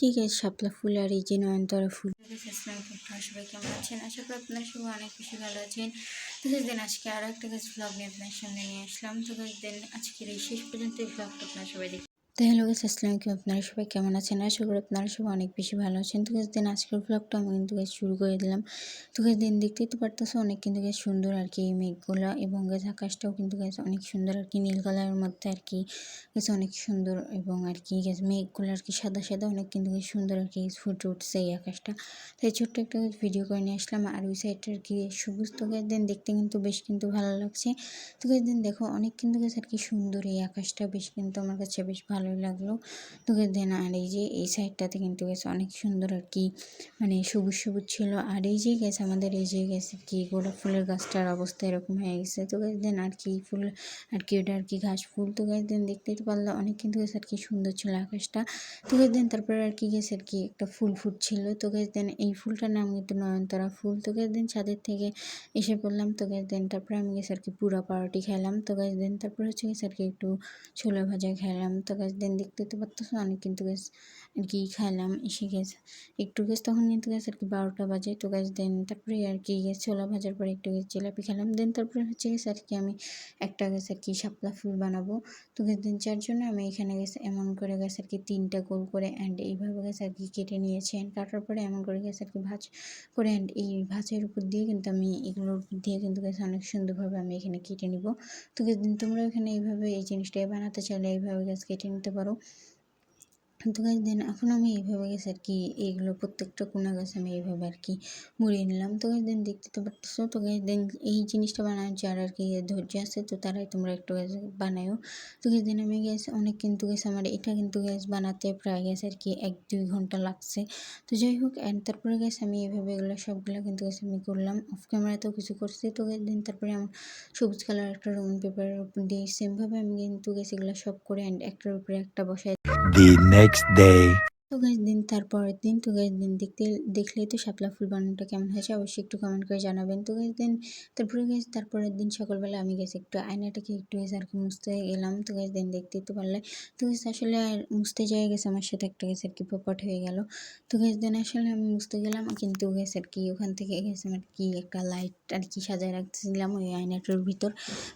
যে গাছ শাপলা ফুল আর এই যে নয়নতারা ফুল। সবাই কেমন আছেন? আশা করি আপনারা সবাই অনেক বেশি ভালো আছেন। তো দিন আজকে আরও একটা গাছ ব্লগ নিয়ে আপনার সামনে নিয়ে আসলাম। তো দিন আজকের এই শেষ পর্যন্ত এই ব্লগটা আপনার সবাই তো হ্যালো গাছ আসসালাম কি আপনারা সবাই কেমন আছেন? আশা করি আপনারা সবাই অনেক বেশি ভালো আছেন। তো গাছ দিন আজকের ব্লগটা আমি কিন্তু গাছ শুরু করে দিলাম। তো গাছ দিন দেখতেই তো পারতেছো, অনেক কিন্তু গাছ সুন্দর আর কি এই মেঘগুলো এবং গাছ আকাশটাও কিন্তু গাছ অনেক সুন্দর আর কি নীল কালারের মধ্যে আর কি গাছ অনেক সুন্দর এবং আর কি গাছ মেঘগুলো আর কি সাদা সাদা অনেক কিন্তু গাছ সুন্দর আর কি ফুটে উঠছে এই আকাশটা। তাই ছোট্ট একটা ভিডিও করে নিয়ে আসলাম আর ওই সাইডটা আর কি সবুজ। তো গাছ দিন দেখতে কিন্তু বেশ কিন্তু ভালো লাগছে। তো গাছ দিন দেখো, অনেক কিন্তু গাছ আর কি সুন্দর এই আকাশটা। বেশ কিন্তু আমার কাছে বেশ ভালোই লাগল। তো গাছ দেন আর এই যে এই সাইডটাতে কিন্তু গেছে অনেক সুন্দর আর কি মানে সবুজ সবুজ ছিল। আর এই যে গেছে আমাদের, এই যে গেছে কি গোলাপ ফুলের গাছটার অবস্থা এরকম হয়ে গেছে। তো গাছ দেন আর কি ফুল, আর কি ওটা আর কি ঘাস ফুল। তো গাছ দেন দেখতেই তো পারলে অনেক কিন্তু গেছে আর কি সুন্দর ছিল আকাশটা। তো গাছ দেন তারপরে আর কি গেছে আর কি একটা ফুল ফুটছিল। তো গাছ দেন এই ফুলটার নাম কিন্তু নয়নতারা ফুল। তো গাছ দেন ছাদের থেকে এসে পড়লাম। তো গাছ দেন তারপরে আমি গেছে আর কি পুরা পাউরুটি খেলাম। তো গাছ দেন তারপরে হচ্ছে গেছে আর কি একটু ছোলা ভাজা খেলাম। তো গাছ দেন, দেখতে তো পারতেছো অনেক কিন্তু গাছ আর কি খাইলাম এসে গেছে একটু গেছ তখন কিন্তু গেছে আর কি বারোটা বাজে, তো গাছ দেন তারপরে আর কি গেছে ছোলা ভাজার পরে একটু গেছে জিলাপি খেলাম, দেন তারপরে হচ্ছে গেছে আর কি আমি একটা গেছে আর কি শাপলা ফুল বানাবো, তো গেছে দিন যার জন্য আমি এখানে গেছে এমন করে গেছে আর কি তিনটা গোল করে অ্যান্ড এইভাবে গেছে আর কি কেটে নিয়েছি অ্যান্ড কাটার পরে এমন করে গেছে আর কি ভাজ করে অ্যান্ড এই ভাজের উপর দিয়ে কিন্তু আমি এগুলোর উপর দিয়ে কিন্তু গেছে অনেক সুন্দরভাবে আমি এখানে কেটে নিব, তো দিন তোমরা এখানে এইভাবে এই জিনিসটাই বানাতে চাইলে এইভাবে গাছ কেটে নিতে পারো তো গাছ দেন এখন আমি এইভাবে গেছে আর কি, এইগুলো প্রত্যেকটা কোনা গাছ আমি এইভাবে আর কি মুড়িয়ে নিলাম। তো গাছ দেন দেখতে তো পারতেছো। তো গাছ দেন এই জিনিসটা বানানো যার আর কি ধৈর্য আছে, তো তারাই তোমরা একটু গাছ বানায়ও তো গাছ দেন আমি গ্যাস অনেক কিন্তু গ্যাস আমার, এটা কিন্তু গ্যাস বানাতে প্রায় গ্যাস আর কি এক দুই ঘণ্টা লাগছে। তো যাই হোক অ্যান্ড তারপরে গ্যাস আমি এইভাবে এগুলো সবগুলো কিন্তু গ্যাস আমি করলাম। অফ ক্যামেরাতেও কিছু করছি। তো গাছ দেন তারপরে আমার সবুজ কালার একটা রঙিন পেপারের উপর দিয়ে সেমভাবে আমি কিন্তু গ্যাস এগুলো সব করে অ্যান্ড একটার উপরে একটা বসাই the next day. তো গাছ দিন তারপরের দিন তো গাছ দিন দেখতে, দেখলেই তো শাপলা ফুল বানানোটা কেমন হয়েছে, অবশ্যই একটু কমেন্ট করে জানাবেন। তো গাছ দিন তারপরে গাছ তারপরের দিন সকালবেলা আমি গেছি একটু আয়নাটাকে একটু গেছে আর কি মুছতে গেলাম। তো গাছ দিন দেখতে তো পারলে। তো গাছ আসলে মুছতে যাই গেছে আমার সাথে একটা গেছে আর কি পপট হয়ে গেল। তো গাছ দিন আসলে আমি মুছতে গেলাম, কিন্তু গেছে আর কি ওখান থেকে গেছে আর কি একটা লাইট আর কি সাজায় রাখতেছিলাম ওই আয়নাটার ভিতর।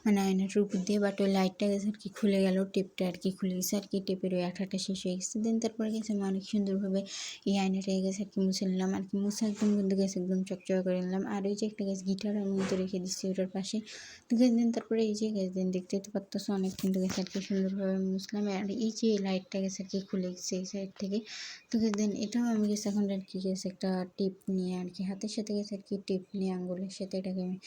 মানে আয়নাটার উপর দিয়ে বাট ওই লাইটটা গেছে আর কি খুলে গেল টেপটা আর কি খুলে গেছে, আর কি টেপের ওই আঠাটা শেষ হয়ে গেছে। দিন তারপরে গেছে আমি অনেক সুন্দরভাবে এই আয়নাটা গেছে আর কি মুছে নিলাম। আর কি মুছে একদম কিন্তু গেছে একদম চকচকা করে নিলাম। আর ওই যে একটা গেছে গিটার আমি কিন্তু রেখে দিচ্ছি ওটার পাশে। তো গেছে দিন, তারপরে এই যে গেছে দিন, দেখতে তো পারতেছো অনেক কিন্তু গেছে আর কি সুন্দরভাবে মুছলাম। আর এই যে লাইটটা গেছে আর কি খুলে গেছে এই সাইড থেকে। তো গেছে দিন, এটাও আমি গেছে এখন আর কি গেছে একটা টিপ নিয়ে আর কি, হাতের সাথে গেছে আর কি টিপ নিয়ে, আঙ্গুলের সাথে এটাকে আমি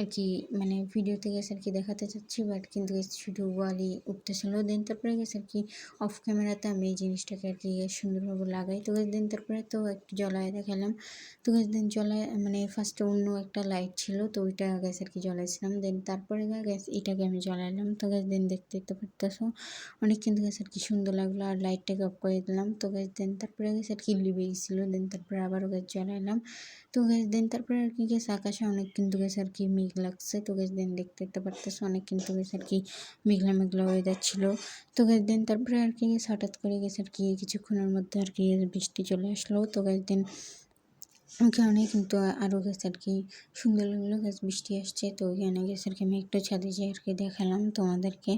আর কি মানে ভিডিওতে গেছে আর কি দেখাতে চাচ্ছি। বাট কিন্তু শুধু ওয়ালি উঠতেছিল দেন তারপরে গেছে আর কি অফ ক্যামেরাতে আমি এই জিনিসটাকে আর কি সুন্দরভাবে লাগাই। তো গেছে দিন তারপরে তো একটু জলায় দেখালাম। তো গেছে দিন জলায় মানে ফার্স্টে অন্য একটা লাইট ছিল, তো ওইটা গ্যাস আর কি জ্বলাইছিলাম। দেন তারপরে গ্যাস এটাকে আমি জ্বলাইলাম। তো গেছে দিন দেখতে দেখতে পারতেছো, অনেক কিন্তু গ্যাস আর কি সুন্দর লাগল। আর লাইটটাকে অফ করে দিলাম। তো দেন তারপরে গেছে আর কি লিবে গেছিল। দেন তারপরে আবারও গ্যাস জ্বলাইলাম। তো গ্যাস দেন তারপরে আর কি গেছে আকাশে অনেক কিন্তু গেছে আর কি মেঘ লাগছে। তো গ্যাস দেন দেখতে দেখতে পারতেছো, অনেক কিন্তু গেছে আর কি মেঘলা মেঘলা ওয়েদার ছিল। তো গ্যাস দেন তারপরে আর কি গেছে হঠাৎ করে গেছে আর কি কিছুক্ষণের মধ্যে আর কি বৃষ্টি চলে আসলো। তো গ্যাস দেন ওখানে কিন্তু আরও গেছে আর কি। সুন্দর লাগল গাছ বৃষ্টি আসছে। তো ওইখানে গেছে আর কি, আমি একটু ছাদে যেয়ে আর কি দেখালাম তোমাদেরকে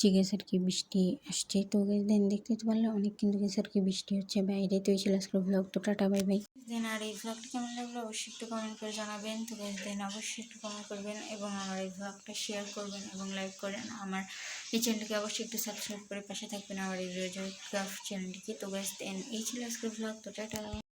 যে গেছে আর কি বৃষ্টি আসছে। তো গেছে দেন দেখতে তো পারলে অনেক কিন্তু গেছে আর কি বৃষ্টি হচ্ছে। বাইরে তো ছিল আজকে ব্লগ তো টাটা বাই বাই দেন আর এই ব্লগটা কেমন লাগল অবশ্যই একটু কমেন্ট করে জানাবেন। তো গাইজ দেন অবশ্যই একটু কমেন্ট করবেন এবং আমার এই ব্লগটা শেয়ার করবেন এবং লাইক করেন। আমার এই চ্যানেলটিকে অবশ্যই একটু সাবস্ক্রাইব করে পাশে থাকবেন, আমার এই ক্রাফট চ্যানেলটিকে তো গাইজ দেন এই ছিল আজকে ব্লগ তো টাটা।